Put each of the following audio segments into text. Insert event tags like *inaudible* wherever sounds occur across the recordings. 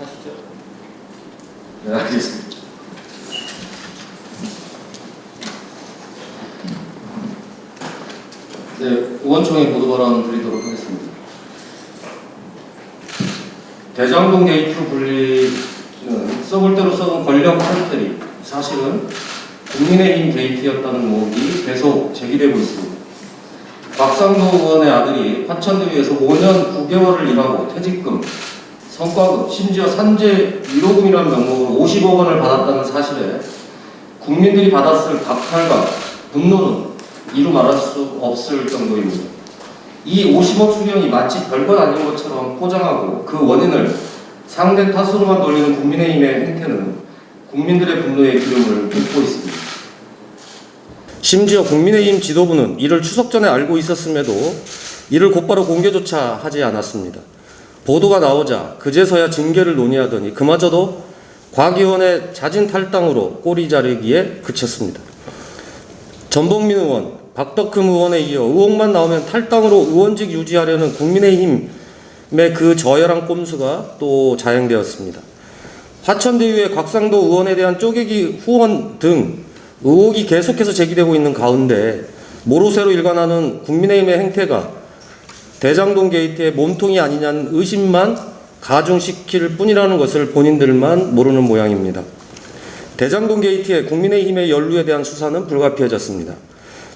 하시죠. 네, 알겠습니다. 네, 의원총회 보도 발언 드리도록 하겠습니다. 대장동 게이트로 불리는 썩을 대로 썩은 권력 칼들이 사실은 국민의힘 게이트였다는 의혹이 계속 제기되고 있습니다. 박상도 의원의 아들이 화천대유에서 5년 9개월을 일하고 퇴직금, 성과급, 심지어 산재 위로금이라는 명목으로 50억 원을 받았다는 사실에 국민들이 받았을 박탈과 분노는 이루 말할 수 없을 정도입니다. 이 50억 수령이 마치 별것 아닌 것처럼 포장하고 그 원인을 상대 탓으로만 돌리는 국민의힘의 행태는 국민들의 분노의 기름을 붓고 있습니다. 심지어 국민의힘 지도부는 이를 추석 전에 알고 있었음에도 이를 곧바로 공개조차 하지 않았습니다. 보도가 나오자 그제서야 징계를 논의하더니 그마저도 과기원의 자진 탈당으로 꼬리 자르기에 그쳤습니다. 전봉민 의원, 박덕흠 의원에 이어 의혹만 나오면 탈당으로 의원직 유지하려는 국민의힘의 그 저열한 꼼수가 또 자행되었습니다. 화천대유의 곽상도 의원에 대한 쪼개기 후원 등 의혹이 계속해서 제기되고 있는 가운데 모로세로 일관하는 국민의힘의 행태가 대장동 게이트의 몸통이 아니냐는 의심만 가중시킬 뿐이라는 것을 본인들만 모르는 모양입니다. 대장동 게이트의 국민의힘의 연루에 대한 수사는 불가피해졌습니다.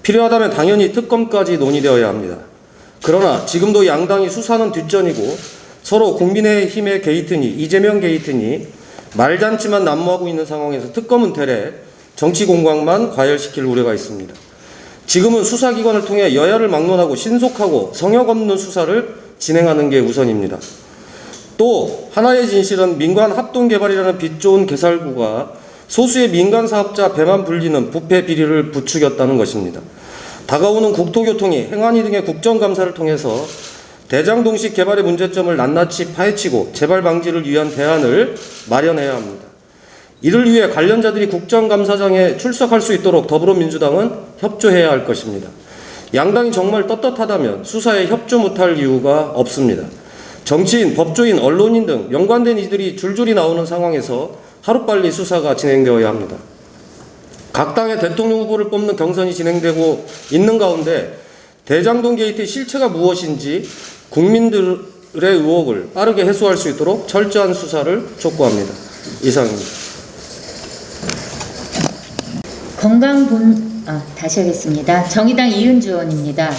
필요하다면 당연히 특검까지 논의되어야 합니다. 그러나 지금도 양당이 수사는 뒷전이고 서로 국민의힘의 게이트니 이재명 게이트니 말잔치만 난무하고 있는 상황에서 특검은 대래 정치 공방만 과열시킬 우려가 있습니다. 지금은 수사기관을 통해 여야를 막론하고 신속하고 성역 없는 수사를 진행하는 게 우선입니다. 또 하나의 진실은 민관 합동개발이라는 빛 좋은 개살구가 소수의 민간 사업자 배만 불리는 부패 비리를 부추겼다는 것입니다. 다가오는 국토교통위, 행안위 등의 국정감사를 통해서 대장동식 개발의 문제점을 낱낱이 파헤치고 재발 방지를 위한 대안을 마련해야 합니다. 이를 위해 관련자들이 국정감사장에 출석할 수 있도록 더불어민주당은 협조해야 할 것입니다. 양당이 정말 떳떳하다면 수사에 협조 못할 이유가 없습니다. 정치인, 법조인, 언론인 등 연관된 이들이 줄줄이 나오는 상황에서 하루빨리 수사가 진행되어야 합니다. 각 당의 대통령 후보를 뽑는 경선이 진행되고 있는 가운데 대장동 게이트의 실체가 무엇인지 국민들의 의혹을 빠르게 해소할 수 있도록 철저한 수사를 촉구합니다. 이상입니다. 건강본 아, 다시 하겠습니다. 정의당 이은주 의원입니다.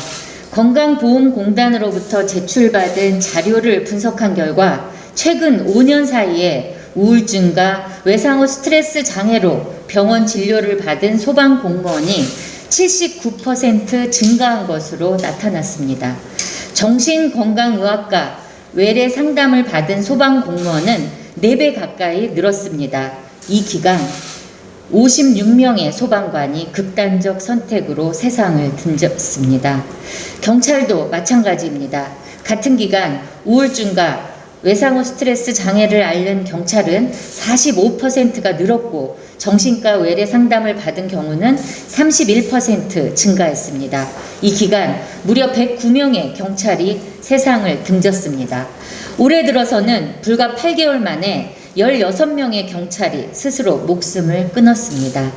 건강보험공단으로부터 제출받은 자료를 분석한 결과 최근 5년 사이에 우울증과 외상후 스트레스 장애로 병원 진료를 받은 소방 공무원이 79% 증가한 것으로 나타났습니다. 정신건강의학과 외래 상담을 받은 소방 공무원은 4배 가까이 늘었습니다. 이 기간 56명의 소방관이 극단적 선택으로 세상을 등졌습니다. 경찰도 마찬가지입니다. 같은 기간 우울증과 외상후 스트레스 장애를 앓는 경찰은 45%가 늘었고 정신과 외래 상담을 받은 경우는 31% 증가했습니다. 이 기간 무려 109명의 경찰이 세상을 등졌습니다. 올해 들어서는 불과 8개월 만에 16명의 경찰이 스스로 목숨을 끊었습니다.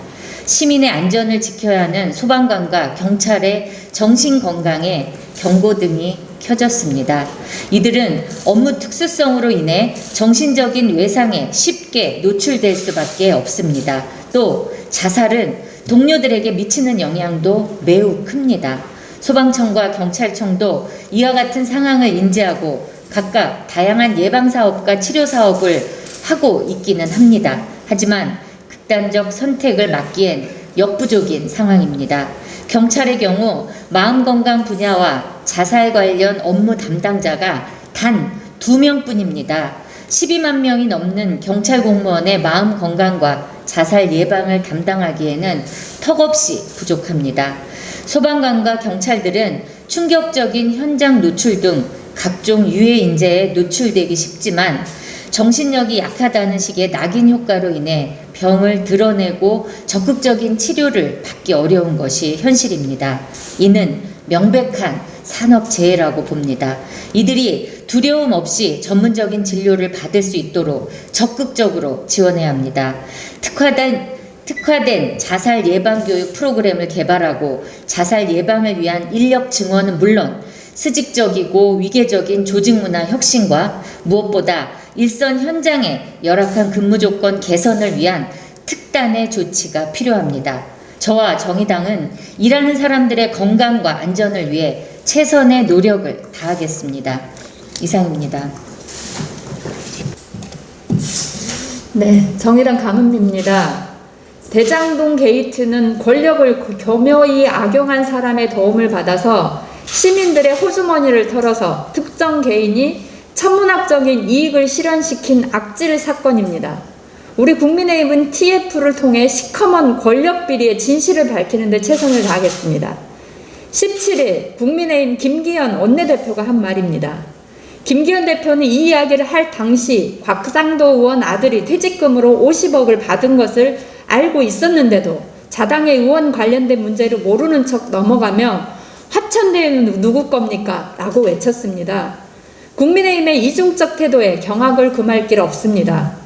시민의 안전을 지켜야 하는 소방관과 경찰의 정신건강에 경고등이 켜졌습니다. 이들은 업무 특수성으로 인해 정신적인 외상에 쉽게 노출될 수밖에 없습니다. 또 자살은 동료들에게 미치는 영향도 매우 큽니다. 소방청과 경찰청도 이와 같은 상황을 인지하고 각각 다양한 예방사업과 치료사업을 하고 있기는 합니다. 하지만 극단적 선택을 막기엔 역부족인 상황입니다. 경찰의 경우 마음건강 분야와 자살 관련 업무 담당자가 단 두 명뿐입니다. 12만 명이 넘는 경찰 공무원의 마음 건강과 자살 예방을 담당하기에는 턱없이 부족합니다. 소방관과 경찰들은 충격적인 현장 노출 등 각종 유해 인재에 노출되기 쉽지만 정신력이 약하다는 식의 낙인 효과로 인해 병을 드러내고 적극적인 치료를 받기 어려운 것이 현실입니다. 이는 명백한 산업재해라고 봅니다. 이들이 두려움 없이 전문적인 진료를 받을 수 있도록 적극적으로 지원해야 합니다. 특화된 특화된 자살 예방 교육 프로그램을 개발하고 자살 예방을 위한 인력 증원은 물론 수직적이고 위계적인 조직 문화 혁신과 무엇보다 일선 현장의 열악한 근무 조건 개선을 위한 특단의 조치가 필요합니다. 저와 정의당은 일하는 사람들의 건강과 안전을 위해 최선의 노력을 다하겠습니다. 이상입니다. 네, 정의당 강은미입니다. 대장동 게이트는 권력을 교묘히 악용한 사람의 도움을 받아서 시민들의 호주머니를 털어서 특정 개인이 천문학적인 이익을 실현시킨 악질 사건입니다. 우리 국민의힘은 TF를 통해 시커먼 권력 비리의 진실을 밝히는 데 최선을 다하겠습니다. 17일 국민의힘 김기현 원내대표가 한 말입니다. 김기현 대표는 이 이야기를 할 당시 곽상도 의원 아들이 퇴직금으로 50억을 받은 것을 알고 있었는데도 자당의 의원 관련된 문제를 모르는 척 넘어가며 화천대유는 누구 겁니까? 라고 외쳤습니다. 국민의힘의 이중적 태도에 경악을 금할 길 없습니다.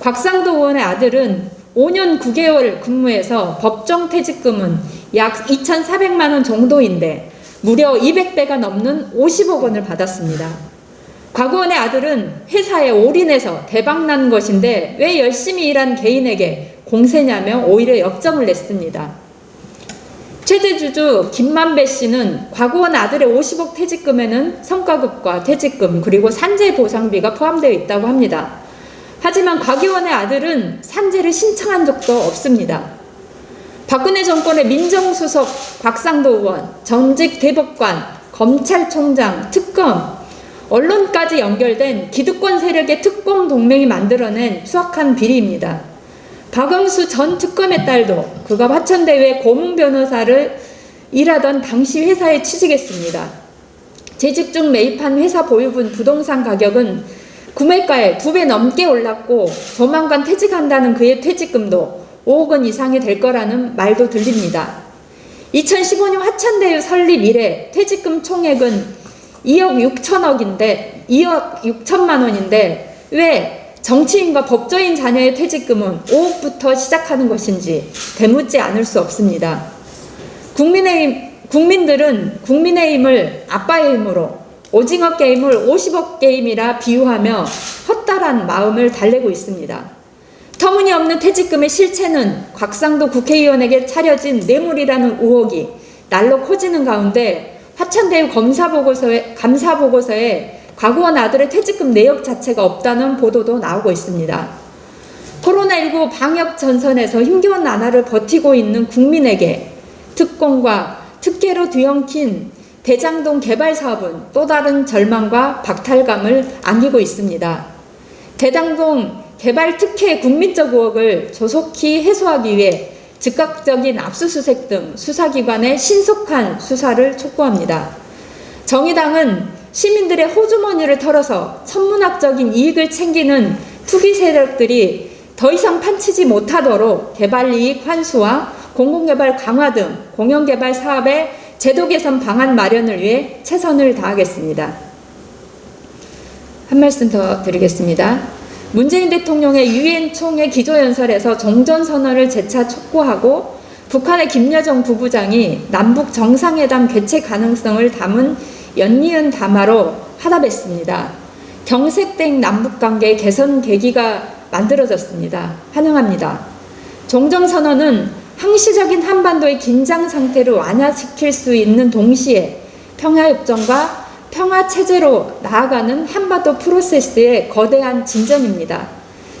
곽상도 의원의 아들은 5년 9개월 근무해서 법정 퇴직금은 약 2,400만 원 정도인데 무려 200배가 넘는 50억 원을 받았습니다. 곽의원의 아들은 회사에 올인해서 대박난 것인데 왜 열심히 일한 개인에게 공세냐며 오히려 역정을 냈습니다. 최대 주주 김만배 씨는 곽의원 아들의 50억 퇴직금에는 성과급과 퇴직금 그리고 산재 보상비가 포함되어 있다고 합니다. 하지만 곽 의원의 아들은 산재를 신청한 적도 없습니다. 박근혜 정권의 민정수석 곽상도 의원, 전직 대법관, 검찰총장, 특검, 언론까지 연결된 기득권 세력의 특공 동맹이 만들어낸 수악한 비리입니다. 박영수 전 특검의 딸도 그가 화천대유의 고문 변호사를 일하던 당시 회사에 취직했습니다. 재직 중 매입한 회사 보유분 부동산 가격은 구매가의 두배 넘게 올랐고 조만간 퇴직한다는 그의 퇴직금도 5억 원 이상이 될 거라는 말도 들립니다. 2015년 화천대유 설립 이래 퇴직금 총액은 2억 6천억인데 2억 6천만 원인데 왜 정치인과 법조인 자녀의 퇴직금은 5억부터 시작하는 것인지 되묻지 않을 수 없습니다. 국민의힘 국민들은 국민의힘을 아빠의 힘으로 오징어 게임을 50억 게임이라 비유하며 헛다란 마음을 달래고 있습니다. 터무니없는 퇴직금의 실체는 곽상도 국회의원에게 차려진 뇌물이라는 의혹이 날로 커지는 가운데 화천대유 검사보고서에, 감사보고서에 과거원 아들의 퇴직금 내역 자체가 없다는 보도도 나오고 있습니다. 코로나19 방역 전선에서 힘겨운 나날을 버티고 있는 국민에게 특공과 특혜로 뒤엉킨 대장동 개발 사업은 또 다른 절망과 박탈감을 안기고 있습니다. 대장동 개발 특혜 국민적 의혹을 조속히 해소하기 위해 즉각적인 압수수색 등 수사기관의 신속한 수사를 촉구합니다. 정의당은 시민들의 호주머니를 털어서 천문학적인 이익을 챙기는 투기 세력들이 더 이상 판치지 못하도록 개발 이익 환수와 공공개발 강화 등 공영개발 사업의 제도 개선 방안 마련을 위해 최선을 다하겠습니다. 한 말씀 더 드리겠습니다. 문재인 대통령의 유엔 총회 기조연설에서 종전선언을 재차 촉구하고 북한의 김여정 부부장이 남북 정상회담 개최 가능성을 담은 연이은 담화로 화답했습니다. 경색된 남북관계 개선 계기가 만들어졌습니다. 환영합니다. 종전선언은 항시적인 한반도의 긴장 상태를 완화시킬 수 있는 동시에 평화협정과 평화체제로 나아가는 한반도 프로세스의 거대한 진전입니다.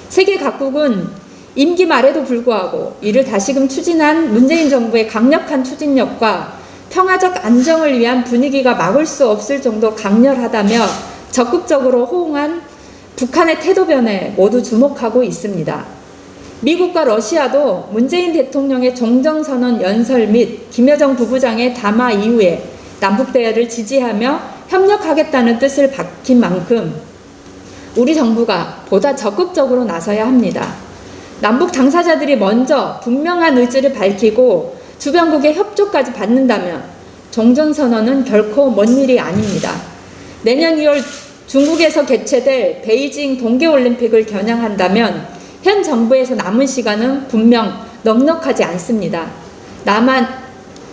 세계 각국은 임기 말에도 불구하고 이를 다시금 추진한 문재인 정부의 강력한 추진력과 평화적 안정을 위한 분위기가 막을 수 없을 정도 강렬하다며 적극적으로 호응한 북한의 태도 변에 모두 주목하고 있습니다. 미국과 러시아도 문재인 대통령의 종정선언 연설 및 김여정 부부장의 담화 이후에 남북대화를 지지하며 협력하겠다는 뜻을 밝힌 만큼 우리 정부가 보다 적극적으로 나서야 합니다. 남북 당사자들이 먼저 분명한 의지를 밝히고 주변국의 협조까지 받는다면 종전선언은 결코 먼 일이 아닙니다. 내년 2월 중국에서 개최될 베이징 동계올림픽을 겨냥한다면 현 정부에서 남은 시간은 분명 넉넉하지 않습니다. 다만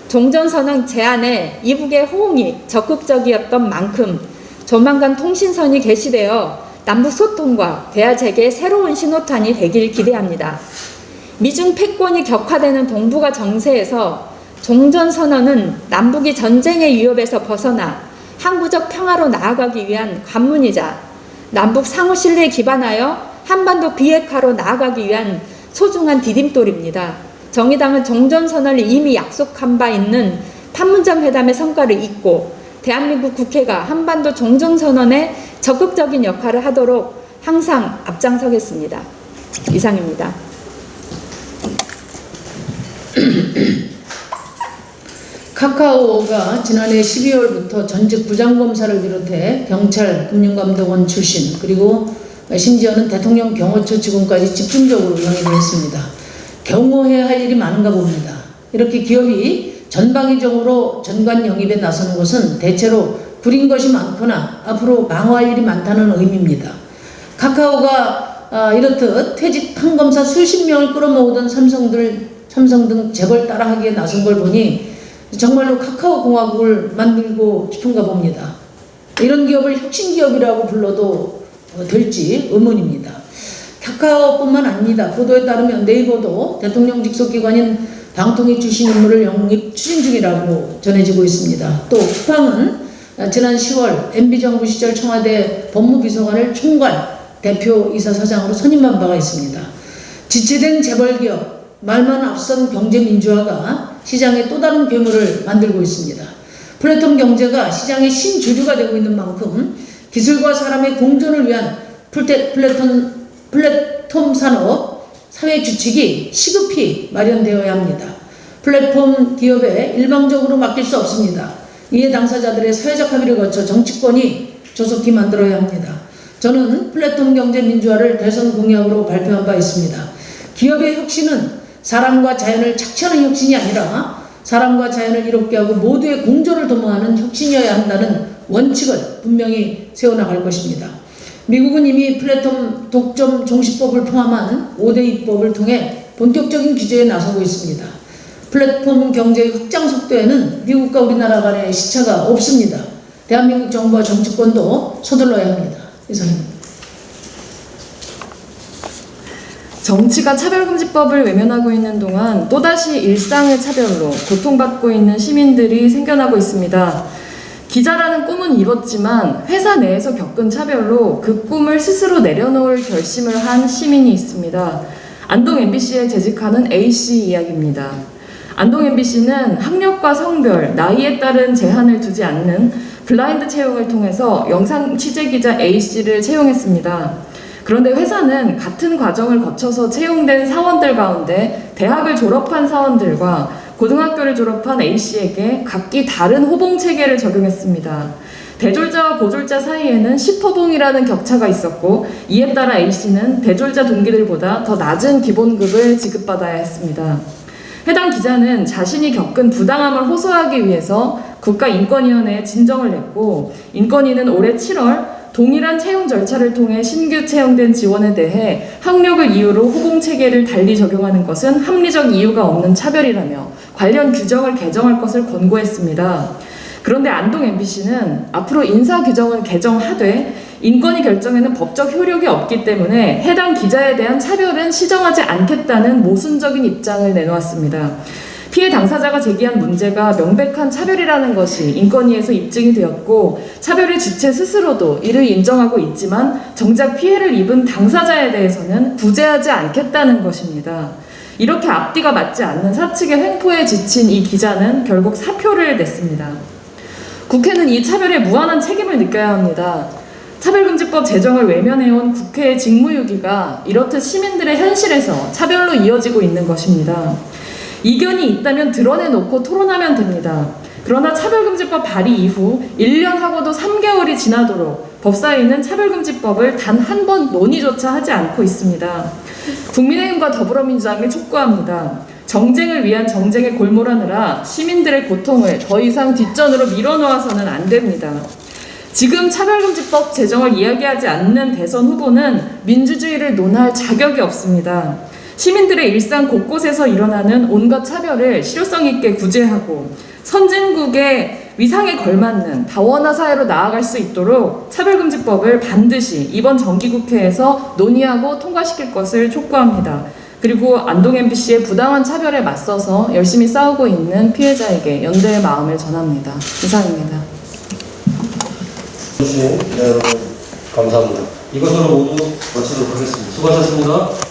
종전선언 제안에 이북의 호응이 적극적이었던 만큼 조만간 통신선이 개시되어 남북 소통과 대화 재개의 새로운 신호탄이 되길 기대합니다. 미중 패권이 격화되는 동북아 정세에서 종전 선언은 남북이 전쟁의 위협에서 벗어나 항구적 평화로 나아가기 위한 관문이자 남북 상호 신뢰에 기반하여 한반도 비핵화로 나아가기 위한 소중한 디딤돌입니다. 정의당은 종전 선언을 이미 약속한 바 있는 판문점 회담의 성과를 잇고 대한민국 국회가 한반도 종전 선언에 적극적인 역할을 하도록 항상 앞장서겠습니다. 이상입니다. *coughs* 카카오가 지난해 12월부터 전직 부장검사를 비롯해 경찰, 금융감독원 출신 그리고 심지어는 대통령 경호처 직원까지 집중적으로 영입을 했습니다. 경호해야 할 일이 많은가 봅니다. 이렇게 기업이 전방위적으로 전관 영입에 나서는 것은 대체로 구린 것이 많거나 앞으로 방어할 일이 많다는 의미입니다. 카카오가 아, 이렇듯 퇴직 판검사 수십 명을 끌어모으던 삼성들, 삼성 등 재벌 따라하기에 나선 걸 보니 정말로 카카오 공화국을 만들고 싶은가 봅니다. 이런 기업을 혁신 기업이라고 불러도 어, 될지 의문입니다. 카카오뿐만 아닙니다. 보도에 따르면 네이버도 대통령 직속 기관인 방통위 출신 인물을 영입 추진 중이라고 전해지고 있습니다. 또 쿠팡은 아, 지난 10월 MB 정부 시절 청와대 법무비서관을 총괄 대표 이사 사장으로 선임한 바가 있습니다. 지체된 재벌기업, 말만 앞선 경제민주화가 시장에 또 다른 괴물을 만들고 있습니다. 플랫폼 경제가 시장의 신주류가 되고 있는 만큼 기술과 사람의 공존을 위한 플랫, 플랫폼, 플랫폼 산업 사회 규칙이 시급히 마련되어야 합니다. 플랫폼 기업에 일방적으로 맡길 수 없습니다. 이에 당사자들의 사회적 합의를 거쳐 정치권이 조속히 만들어야 합니다. 저는 플랫폼 경제 민주화를 대선 공약으로 발표한 바 있습니다. 기업의 혁신은 사람과 자연을 착취하는 혁신이 아니라 사람과 자연을 이롭게 하고 모두의 공존을 도모하는 혁신이어야 한다는 원칙을 분명히 세워나갈 것입니다. 미국은 이미 플랫폼 독점 종시법을 포함한 5대 입법을 통해 본격적인 규제에 나서고 있습니다. 플랫폼 경제의 확장 속도에는 미국과 우리나라 간의 시차가 없습니다. 대한민국 정부와 정치권도 서둘러야 합니다. 이상입니다. 정치가 차별금지법을 외면하고 있는 동안 또다시 일상의 차별로 고통받고 있는 시민들이 생겨나고 있습니다. 기자라는 꿈은 이뤘지만 회사 내에서 겪은 차별로 그 꿈을 스스로 내려놓을 결심을 한 시민이 있습니다. 안동 MBC에 재직하는 A씨 이야기입니다. 안동 MBC는 학력과 성별, 나이에 따른 제한을 두지 않는 블라인드 채용을 통해서 영상 취재 기자 A씨를 채용했습니다. 그런데 회사는 같은 과정을 거쳐서 채용된 사원들 가운데 대학을 졸업한 사원들과 고등학교를 졸업한 A씨에게 각기 다른 호봉 체계를 적용했습니다. 대졸자와 고졸자 사이에는 10호봉이라는 격차가 있었고 이에 따라 A씨는 대졸자 동기들보다 더 낮은 기본급을 지급받아야 했습니다. 해당 기자는 자신이 겪은 부당함을 호소하기 위해서 국가인권위원회에 진정을 냈고 인권위는 올해 7월 동일한 채용 절차를 통해 신규 채용된 지원에 대해 학력을 이유로 후공 체계를 달리 적용하는 것은 합리적 이유가 없는 차별이라며 관련 규정을 개정할 것을 권고했습니다. 그런데 안동 MBC는 앞으로 인사 규정을 개정하되 인권위 결정에는 법적 효력이 없기 때문에 해당 기자에 대한 차별은 시정하지 않겠다는 모순적인 입장을 내놓았습니다. 피해 당사자가 제기한 문제가 명백한 차별이라는 것이 인권위에서 입증이 되었고 차별의 주체 스스로도 이를 인정하고 있지만 정작 피해를 입은 당사자에 대해서는 구제하지 않겠다는 것입니다. 이렇게 앞뒤가 맞지 않는 사측의 횡포에 지친 이 기자는 결국 사표를 냈습니다. 국회는 이 차별에 무한한 책임을 느껴야 합니다. 차별금지법 제정을 외면해온 국회의 직무유기가 이렇듯 시민들의 현실에서 차별로 이어지고 있는 것입니다. 이견이 있다면 드러내놓고 토론하면 됩니다. 그러나 차별금지법 발의 이후 1년 하고도 3개월이 지나도록 법사위는 차별금지법을 단 한 번 논의조차 하지 않고 있습니다. 국민의힘과 더불어민주당을 촉구합니다. 정쟁을 위한 정쟁에 골몰하느라 시민들의 고통을 더 이상 뒷전으로 밀어놓아서는 안 됩니다. 지금 차별금지법 제정을 이야기하지 않는 대선 후보는 민주주의를 논할 자격이 없습니다. 시민들의 일상 곳곳에서 일어나는 온갖 차별을 실효성 있게 구제하고 선진국의 위상에 걸맞는 다원화 사회로 나아갈 수 있도록 차별금지법을 반드시 이번 정기국회에서 논의하고 통과시킬 것을 촉구합니다. 그리고 안동 MBC의 부당한 차별에 맞서서 열심히 싸우고 있는 피해자에게 연대의 마음을 전합니다. 이상입니다. 주신 네, 여러분 감사합니다. 이것으로 모두 마치도록 하겠습니다. 수고하셨습니다.